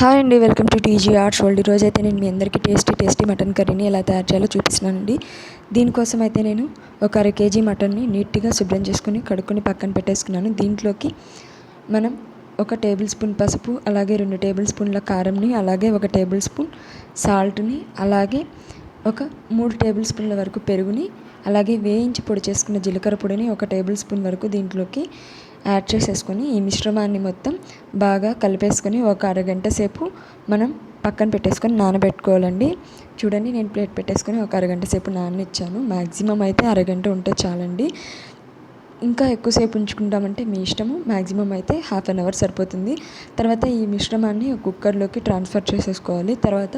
Hi అండి welcome to TG arts world. ఈరోజు అయితే నేను మీ అందరికీ టేస్టీ టేస్టీ మటన్ కర్రీని ఎలా తయారు చేయాలో చూపిస్తున్నానండి. దీనికోసం అయితే నేను ఒక అర కేజీ మటన్ని నీట్గా శుభ్రం చేసుకుని కడుక్కొని పక్కన పెట్టేసుకున్నాను. దీంట్లోకి మనం ఒక టేబుల్ స్పూన్ పసుపు అలాగే రెండు టేబుల్ స్పూన్ల కారంని అలాగే ఒక టేబుల్ స్పూన్ సాల్ట్ని అలాగే ఒక మూడు టేబుల్ స్పూన్ల వరకు పెరుగుని అలాగే వేయించి పొడి చేసుకున్న జీలకర్ర పొడిని ఒక టేబుల్ స్పూన్ వరకు దీంట్లోకి యాడ్ చేసేసుకొని ఈ మిశ్రమాన్ని మొత్తం బాగా కలిపేసుకొని ఒక అరగంట సేపు మనం పక్కన పెట్టేసుకొని నానబెట్టుకోవాలండి. చూడండి నేను ప్లేట్ పెట్టేసుకొని ఒక అరగంట సేపు నాననిచ్చాను. మ్యాక్సిమం అయితే అరగంట ఉంటే చాలండి. ఇంకా ఎక్కువసేపు ఉంచుకుంటామంటే మీ ఇష్టము. మ్యాక్సిమం అయితే హాఫ్ అన్ అవర్ సరిపోతుంది. తర్వాత ఈ మిశ్రమాన్ని కుక్కర్లోకి ట్రాన్స్ఫర్ చేసేసుకోవాలి. తర్వాత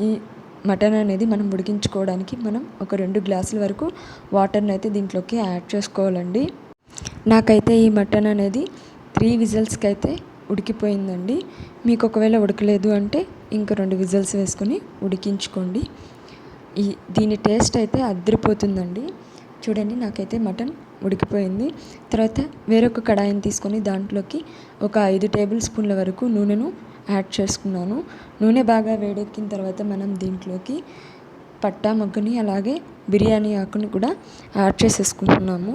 ఈ మటన్ అనేది మనం ఉడికించుకోవడానికి మనం ఒక రెండు గ్లాసుల వరకు వాటర్ని అయితే దీంట్లోకి యాడ్ చేసుకోవాలండి. నాకైతే ఈ మటన్ అనేది త్రీ విజిల్స్కి అయితే ఉడికిపోయిందండి. మీకు ఒకవేళ ఉడకలేదు అంటే ఇంకా రెండు విజిల్స్ వేసుకొని ఉడికించుకోండి. ఈ దీని టేస్ట్ అయితే అద్దరిపోతుందండి చూడండి నాకైతే మటన్ ఉడికిపోయింది. తర్వాత వేరొక కడాయిని తీసుకొని దాంట్లోకి ఒక ఐదు టేబుల్ స్పూన్ల వరకు నూనెను యాడ్ చేసుకున్నాను. నూనె బాగా వేడెక్కిన తర్వాత మనం దీంట్లోకి పట్టా మొగ్గని అలాగే బిర్యానీ ఆకుని కూడా యాడ్ చేసేసుకుంటున్నాము.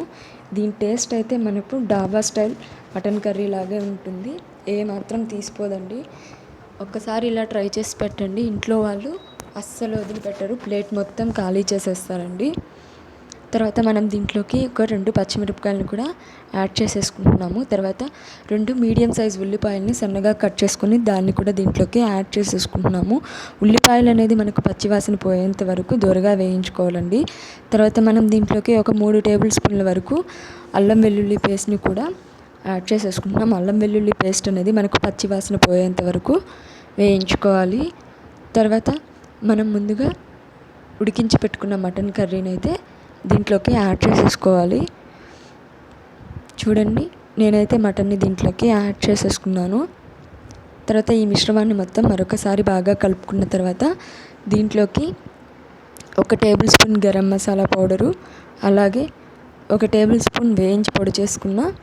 దీని టేస్ట్ అయితే మనకు డాబా స్టైల్ మటన్ కర్రీ లాగే ఉంటుంది. ఏ మాత్రం తీసిపోదండి. ఒక్కసారి ఇలా ట్రై చేసి పెట్టండి. ఇంట్లో వాళ్ళు అస్సలు వదిలిపెట్టరు. ప్లేట్ మొత్తం ఖాళీ చేసేస్తారండి. తర్వాత మనం దీంట్లోకి ఒక రెండు పచ్చిమిరపకాయలను కూడా యాడ్ చేసేసుకుంటున్నాము. తర్వాత రెండు మీడియం సైజ్ ఉల్లిపాయలని సన్నగా కట్ చేసుకొని దాన్ని కూడా దీంట్లోకి యాడ్ చేసేసుకుంటున్నాము. ఉల్లిపాయలు అనేది మనకు పచ్చివాసన పోయేంత వరకు దూరగా వేయించుకోవాలండి. తర్వాత మనం దీంట్లోకి ఒక మూడు టేబుల్ స్పూన్ల వరకు అల్లం వెల్లుల్లి పేస్ట్ని కూడా యాడ్ చేసేసుకుంటున్నాం అల్లం వెల్లుల్లి పేస్ట్ అనేది మనకు పచ్చివాసన పోయేంత వరకు వేయించుకోవాలి. తర్వాత మనం ముందుగా ఉడికించి పెట్టుకున్న మటన్ కర్రీని అయితే దీంట్లోకి యాడ్ చేసేసుకోవాలి. చూడండి నేనైతే మటన్ని దీంట్లోకి యాడ్ చేసేసుకున్నాను. తర్వాత ఈ మిశ్రమాన్ని మొత్తం మరొకసారి బాగా కలుపుకున్న తర్వాత దీంట్లోకి ఒక table spoon garam masala powder అలాగే ఒక టేబుల్ స్పూన్ వేయించి పొడి చేసుకున్న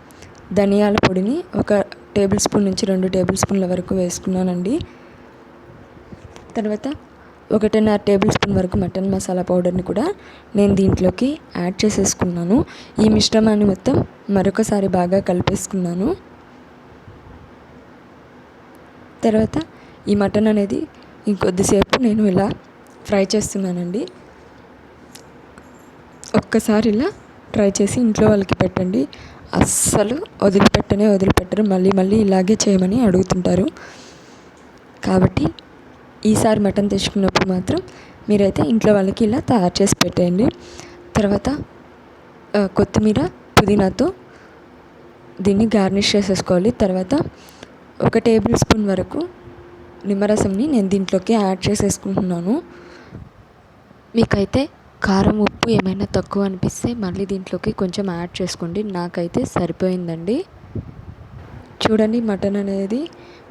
ధనియాల పొడిని ఒక టేబుల్ స్పూన్ నుంచి రెండు టేబుల్ స్పూన్ల వరకు వేసుకున్నానండి. తర్వాత ఒకటిన్నర టేబుల్ స్పూన్ వరకు మటన్ మసాలా పౌడర్ని కూడా నేను దీంట్లోకి యాడ్ చేసేసుకున్నాను. ఈ మిశ్రమాన్ని మొత్తం మరొకసారి బాగా కలిపేసుకున్నాను. తర్వాత ఈ మటన్ అనేది ఇంకొద్దిసేపు నేను ఇలా ఫ్రై చేస్తున్నానండి. ఒక్కసారి ఇలా ట్రై చేసి ఇంట్లో వాళ్ళకి పెట్టండి. అస్సలు వదిలిపెట్టనే వదిలిపెట్టరు. మళ్ళీ మళ్ళీ ఇలాగే చేయమని అడుగుతుంటారు. కాబట్టి ఈసారి మటన్ తెచ్చుకున్నప్పుడు మాత్రం మీరైతే ఇంట్లో వాళ్ళకి ఇలా తయారు చేసి పెట్టేయండి. తర్వాత కొత్తిమీర పుదీనాతో దీన్ని గార్నిష్ చేసేసుకోవాలి. తర్వాత ఒక టేబుల్ స్పూన్ వరకు నిమ్మరసంని నేను దీంట్లోకి యాడ్ చేసేసుకుంటున్నాను. మీకైతే కారం ఉప్పు ఏమైనా తక్కువ అనిపిస్తే మళ్ళీ దీంట్లోకి కొంచెం యాడ్ చేసుకోండి. నాకైతే సరిపోయిందండి. చూడండి మటన్ అనేది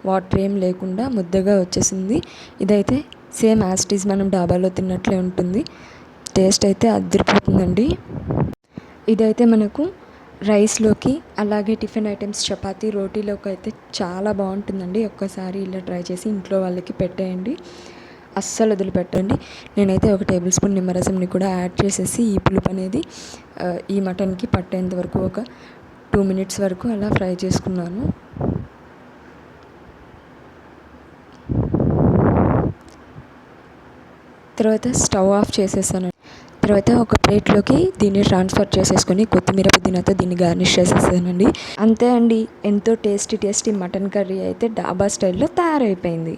వాటర్ ఏం లేకుండా ముద్దగా వచ్చేసింది. ఇదైతే సేమ్ యాస్టీస్ మనం డాబాలో తిన్నట్లే ఉంటుంది. టేస్ట్ అయితే అదిరిపోతుందండి. ఇదైతే మనకు రైస్లోకి అలాగే టిఫిన్ ఐటమ్స్ చపాతీ రోటీలోకి అయితే చాలా బాగుంటుందండి. ఒక్కసారి ఇలా ట్రై చేసి ఇంట్లో వాళ్ళకి పెట్టేయండి. అస్సలు వదిలిపెట్టండి నేనైతే ఒక టేబుల్ స్పూన్ నిమ్మరసంని కూడా యాడ్ చేసేసి ఈ పులుపు అనేది ఈ మటన్కి పట్టేంత వరకు ఒక టూ మినిట్స్ వరకు అలా ఫ్రై చేసుకున్నాను. తర్వాత స్టవ్ ఆఫ్ చేసేసాను తర్వాత ఒక ప్లేట్లోకి దీన్ని ట్రాన్స్ఫర్ చేసేసుకొని కొత్తిమీర పుదీనాతో దీన్ని గార్నిష్ చేసేసానండి. అంతే అండి ఎంతో టేస్టీ టేస్టీ మటన్ కర్రీ అయితే డాబా స్టైల్లో తయారైపోయింది.